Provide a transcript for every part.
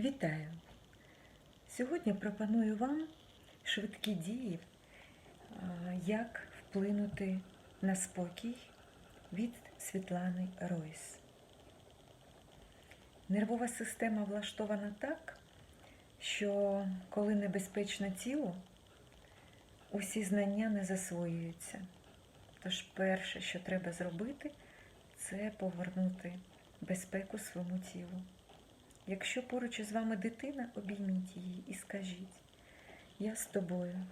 Вітаю! Сьогодні пропоную вам швидкі дії, як вплинути на спокій від Світлани Ройс. Нервова система влаштована так, що коли небезпечно тілу, усі знання не засвоюються. Тож перше, що треба зробити, це повернути безпеку своєму тілу. Якщо поруч із вами дитина, обійміть її і скажіть, я з тобою.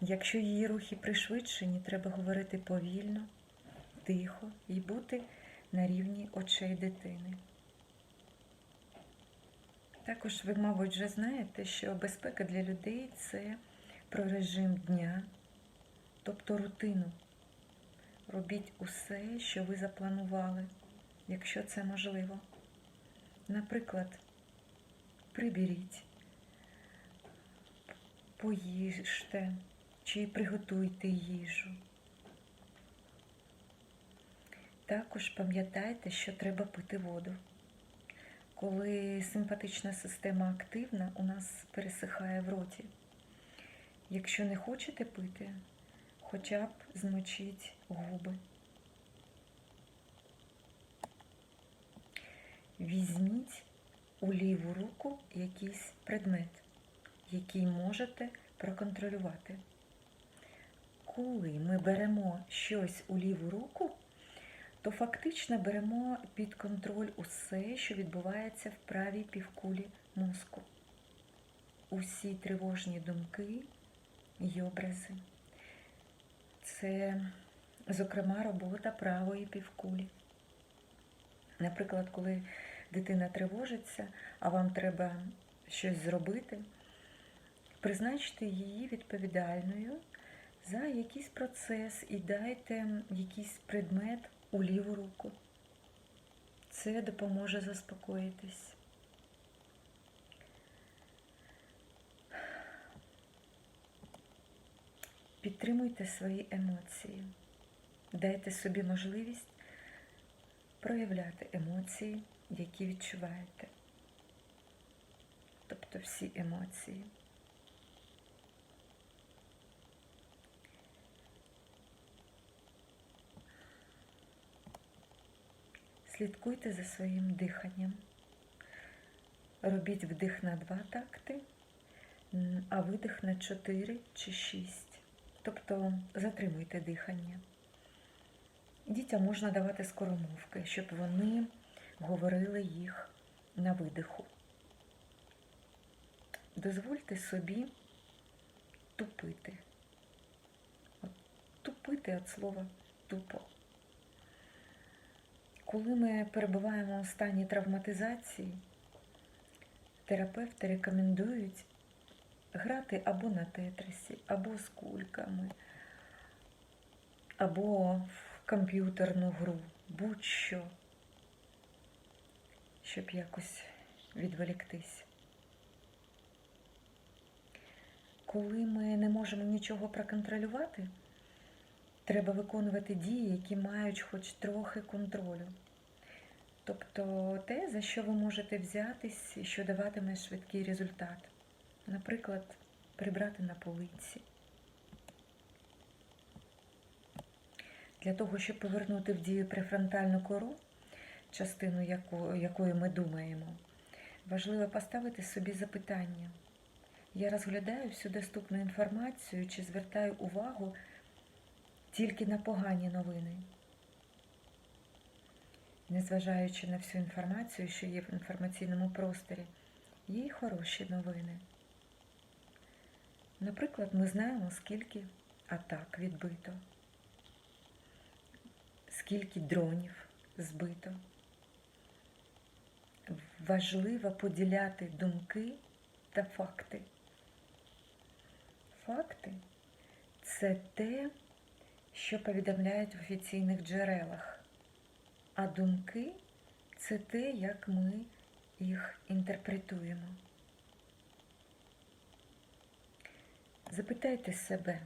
Якщо її рухи пришвидшені, треба говорити повільно, тихо і бути на рівні очей дитини. Також ви, мабуть, вже знаєте, що безпека для людей це про режим дня, тобто рутину. Робіть усе, що ви запланували, якщо це можливо. Наприклад, приберіть, поїжте чи приготуйте їжу. Також пам'ятайте, що треба пити воду. Коли симпатична система активна, у нас пересихає в роті. Якщо не хочете пити, хоча б змочіть губи. Візьміть у ліву руку якийсь предмет, який можете проконтролювати. Коли ми беремо щось у ліву руку, то фактично беремо під контроль усе, що відбувається в правій півкулі мозку. Усі тривожні думки і образи. Це, зокрема, робота правої півкулі. Наприклад, коли дитина тривожиться, а вам треба щось зробити, призначте її відповідальною за якийсь процес і дайте якийсь предмет у ліву руку. Це допоможе заспокоїтись. Підтримуйте свої емоції, дайте собі можливість проявляти емоції, які відчуваєте. Тобто всі емоції. Слідкуйте за своїм диханням. Робіть вдих на два такти, а видих на чотири чи шість. Тобто затримуйте дихання. Дітям можна давати скоромовки, щоб вони говорили їх на видиху. Дозвольте собі тупити. От, тупити від слова тупо. Коли ми перебуваємо у стані травматизації, терапевти рекомендують грати або на тетрисі, або з кульками, або в комп'ютерну гру, будь-що, щоб якось відволіктись. Коли ми не можемо нічого проконтролювати, треба виконувати дії, які мають хоч трохи контролю. Тобто те, за що ви можете взятись і що даватиме швидкий результат. Наприклад, прибрати на полиці. Для того, щоб повернути в дію префронтальну кору, частину якої ми думаємо, важливо поставити собі запитання. Я розглядаю всю доступну інформацію чи звертаю увагу тільки на погані новини. Незважаючи на всю інформацію, що є в інформаційному просторі, є й хороші новини. Наприклад, ми знаємо, скільки атак відбито, скільки дронів збито. Важливо поділяти думки та факти. Факти це те, що повідомляють в офіційних джерелах, а думки це те, як ми їх інтерпретуємо. Запитайте себе,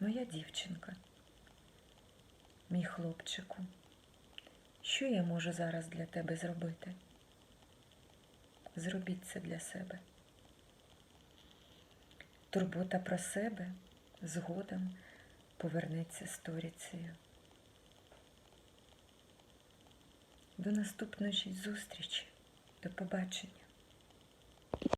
моя дівчинка, мій хлопчику, що я можу зараз для тебе зробити? Зробіть це для себе. Турбота про себе згодом повернеться сторіцею. До наступної зустрічі. До побачення.